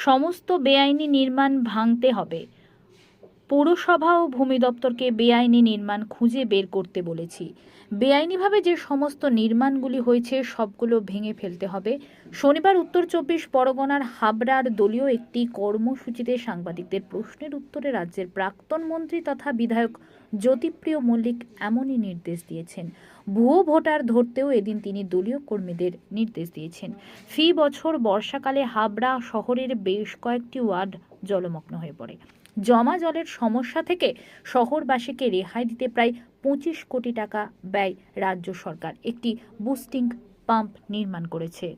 সমস্ত বেআইনি নির্মাণ ভাঙতে হবে। পৌরসভা ও ভূমি দপ্তরকে বেআইনি নির্মাণ খুঁজে বের করতে বলেছি। বেআইনিভাবে যে সমস্ত নির্মাণগুলি হয়েছে, সবগুলো ভেঙে ফেলতে হবে। শনিবার উত্তর চব্বিশ পরগনার হাবড়ার দলীয় একটি কর্মসূচিতে সাংবাদিকদের প্রশ্নের উত্তরে রাজ্যের প্রাক্তন মন্ত্রী তথা বিধায়ক জ্যোতিপ্রিয় মল্লিক এমনই নির্দেশ দিয়েছেন। ভুয়ো ভোটার ধরতেও এদিন তিনি দলীয় কর্মীদের নির্দেশ দিয়েছেন। ফি বছর বর্ষাকালে হাবড়া শহরের বেশ কয়েকটি ওয়ার্ড জলমগ্ন হয়ে পড়ে। জমা জলের সমস্যা থেকে শহরবাসীকে রেহাই দিতে প্রায় পঁচিশ কোটি টাকা ব্যয় রাজ্য সরকার। একটি বুস্টিং পাম্প নির্মাণ করেছে।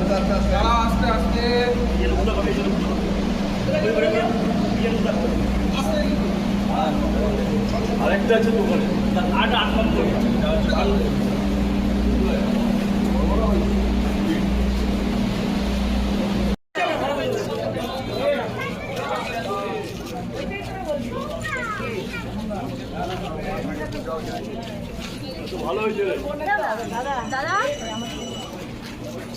আস্তে আস্তে আরেকটা আছে দোকানে আট আট নম্বর। ভালো হয়েছে রে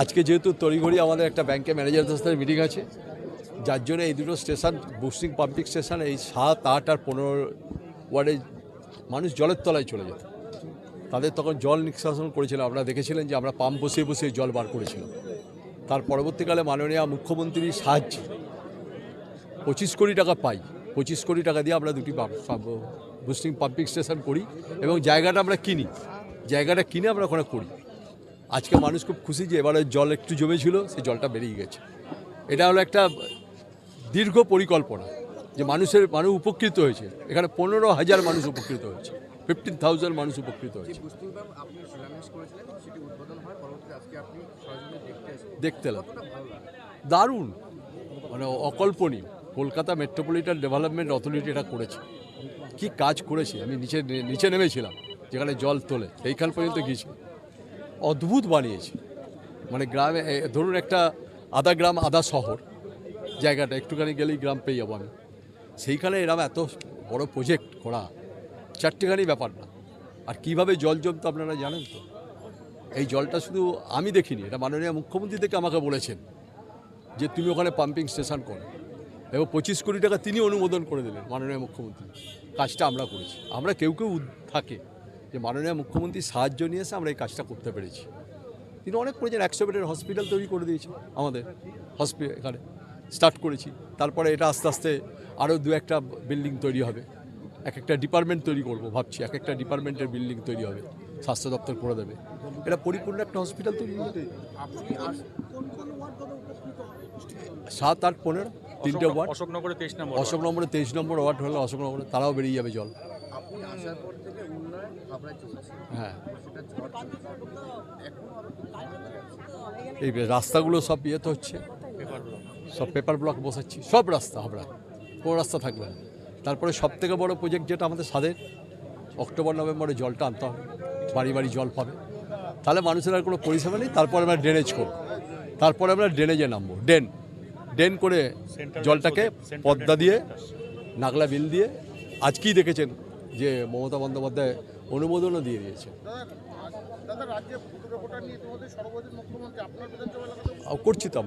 আজকে যেহেতু তড়িঘড়ি আমাদের একটা ব্যাংকে ম্যানেজারদের সাথে মিটিং আছে, যার জন্য এই দুটো স্টেশন বুস্টিং পাম্পিং স্টেশন এই সাত, আট আর পনেরো ওয়ার্ডে মানুষ জলের তলায় চলে যেত। তাদের তখন জল নিষ্কাশন করেছিলাম আপনারা দেখেছিলেন যে আমরা পাম্প বসিয়ে বসিয়ে জল বার করেছিলাম। তার পরবর্তীকালে মাননীয় মুখ্যমন্ত্রীর সাহায্যে পঁচিশ কোটি টাকা পাই। পঁচিশ কোটি টাকা দিয়ে আমরা দুটি বুস্টিং পাম্পিং স্টেশন করি এবং জায়গাটা আমরা কিনি। জায়গাটা কিনে আমরা ওখানে করি। আজকে মানুষ খুব খুশি যে এবারে জল একটু জমেছিল সেই জলটা বেরিয়ে গেছে। এটা হলো একটা দীর্ঘ পরিকল্পনা যে মানুষের মানুষ উপকৃত হয়েছে। এখানে পনেরো হাজার মানুষ উপকৃত হয়েছে। ফিফটিন থাউজেন্ড মানুষ উপকৃত হয়েছে। হয় দেখতে দারুণ। মানে অকল্পনীয়। কলকাতা মেট্রোপলিটন ডেভেলপমেন্ট অথরিটি এটা করেছে। কি কাজ করেছে? আমি নিচে নিচে নেমেছিলাম যেখানে জল তোলে এইখান পর্যন্ত গিয়েছি অদ্ভুত বানিয়েছে। মানে গ্রামে ধরুন একটা আধা গ্রাম, আধা শহর জায়গাটা, একটুখানি গেলেই গ্রাম পেয়ে যাব আমি। সেইখানে এরম এত বড় প্রজেক্ট করা, চারটেখানি ব্যাপার না। আর কীভাবে জল জমতো আপনারা জানেন তো? এই জলটা শুধু আমি দেখিনি, এটা মাননীয় মুখ্যমন্ত্রী থেকে আমাকে বলেছেন যে তুমি ওখানে পাম্পিং স্টেশন করো। এবং পঁচিশ কোটি টাকা তিনি অনুমোদন করে দিলেন মাননীয় মুখ্যমন্ত্রী। কাজটা আমরা করেছি। আমরা কেউ কেউ থাকে। যে মাননীয় মুখ্যমন্ত্রীর সাহায্য নিয়ে এসে আমরা এই কাজটা করতে পেরেছি। তিনি অনেক করেছেন একশো বেডের হসপিটাল তৈরি করে দিয়েছে আমাদের হসপিটাল এখানে স্টার্ট করেছি। তারপরে এটা আস্তে আস্তে আরও দু একটা বিল্ডিং তৈরি হবে। এক একটা ডিপার্টমেন্ট তৈরি করব ভাবছি এক একটা ডিপার্টমেন্টের বিল্ডিং তৈরি হবে স্বাস্থ্য দপ্তর করে দেবে। এটা পরিপূর্ণ একটা হসপিটাল তৈরি হবে। সাত আট পনেরো তিনটে ওয়ার্ড। অশোকনগরে তেইশ নম্বর অশোক নম্বরে তেইশ নম্বর ওয়ার্ড হলে অশোক নম্বরে তারাও বেরিয়ে যাবে জল। হ্যাঁ? এই রাস্তাগুলো সব ইয়েতে হচ্ছে। সব পেপার ব্লক বসাচ্ছি। সব রাস্তা হাবড়া কোনো রাস্তা থাকবে। না তারপরে সব থেকে বড় প্রজেক্ট যেটা আমাদের স্বাদের অক্টোবর নভেম্বরে জলটা আনতে হবে। বাড়ি বাড়ি জল পাবে। তাহলে মানুষের আর কোনো পরিষেবা নেই। তারপরে আমরা ড্রেনেজ করব। তারপরে আমরা ড্রেনেজে নামবো। ড্রেন ড্রেন করে জলটাকে পদ্মা দিয়ে নাগলা বিল দিয়ে আজকেই দেখেছেন যে মমতা বন্দ্যোপাধ্যায় অনুমোদনও দিয়ে দিয়েছে। করছি তো আমরা।